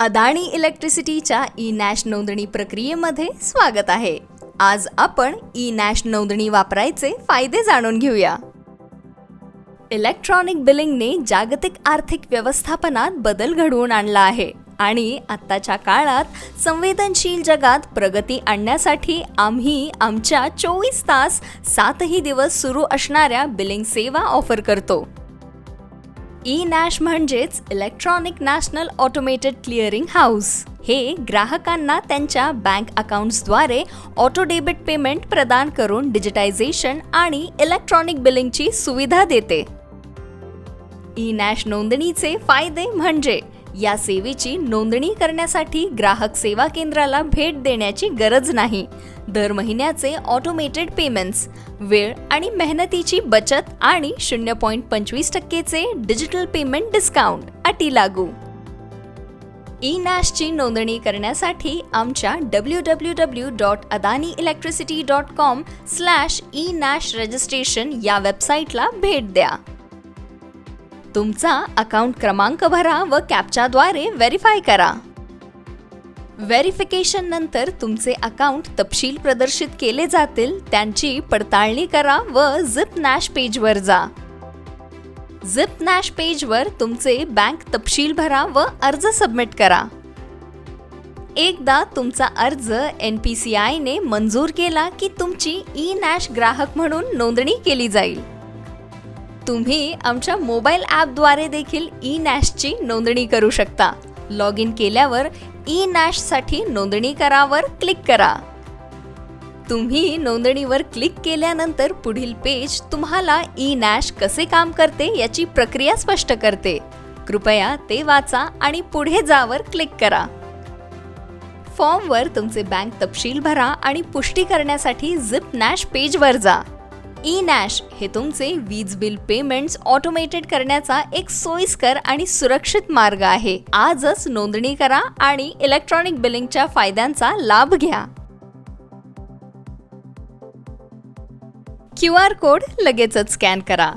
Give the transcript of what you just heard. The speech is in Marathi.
अदाणी इलेक्ट्रिसिटीच्या ई नॅश नोंदणी प्रक्रियेमध्ये स्वागत आहे. आज आपण ई नॅश नोंदणी वापरायचे फायदे जाणून घेऊया. इलेक्ट्रॉनिक बिलिंगने जागतिक आर्थिक व्यवस्थापनात बदल घडवून आणला आहे आणि आत्ताच्या काळात संवेदनशील जगात प्रगती आणण्यासाठी आम्ही आमच्या चोवीस तास सातही दिवस सुरू असणाऱ्या बिलिंग सेवा ऑफर करतो. ई नॅश म्हणजेच electronic national automated clearing house. हे ग्राहकांना त्यांच्या बँक अकाउंट्सद्वारे ऑटो डेबिट पेमेंट प्रदान करून डिजिटायझेशन आणि इलेक्ट्रॉनिक बिलिंगची सुविधा देते. ई नॅश नोंदणीचे फायदे म्हणजे या सेवेची नोंदणी करण्यासाठी ग्राहक सेवा केंद्राला भेट देण्याची गरज नाही. दर महिन्याचे ऑटोमेटेड पेमेंट्स वेळ आणि मेहनतीची बचत आणि शून्य पॉईंट पंचवीस टक्केचे डिजिटल पेमेंट डिस्काउंट अटी लागू. ई नॅशची नोंदणी करण्यासाठी आमच्या W W W dot Adani electricity dot com slash e NACH registration या वेबसाईटला भेट द्या. तुमचा अकाउंट क्रमांक भरा व कॅप्चाद्वारे व्हेरीफाय करा. व्हेरिफिकेशन नंतर तुमचे अकाउंट तपशील प्रदर्शित केले जातील त्यांची पडताळणी करा व झिप नॅश पेजवर जा. झिप नॅश पेजवर तुमचे बँक तपशील भरा व अर्ज सबमिट करा. एकदा तुमचा अर्ज एन पी सी आयने मंजूर केला की तुमची ई नॅश ग्राहक म्हणून नोंदणी केली जाईल. तुम्ही आमच्या मोबाईल ॲपद्वारे देखील ई नॅशची नोंदणी करू शकता. लॉग इन केल्यावर ई नॅशसाठी नोंदणी करावर क्लिक करा. तुम्ही नोंदणीवर क्लिक केल्यानंतर पुढील पेज तुम्हाला ई नॅश कसे काम करते याची प्रक्रिया स्पष्ट करते. कृपया ते वाचा आणि पुढे जावर क्लिक करा. फॉर्मवर तुमचे बँक तपशील भरा आणि पुष्टी करण्यासाठी झिप नॅश पेजवर जा. ई नॅश हे तुमचे वीज बिल पेमेंट्स ऑटोमेटेड करण्याचा एक सोयीस्कर आणि सुरक्षित मार्ग आहे. आजच नोंदणी करा आणि इलेक्ट्रॉनिक बिलिंगच्या फायद्यांचा लाभ घ्या. क्यू आर कोड लगेचच स्कॅन करा.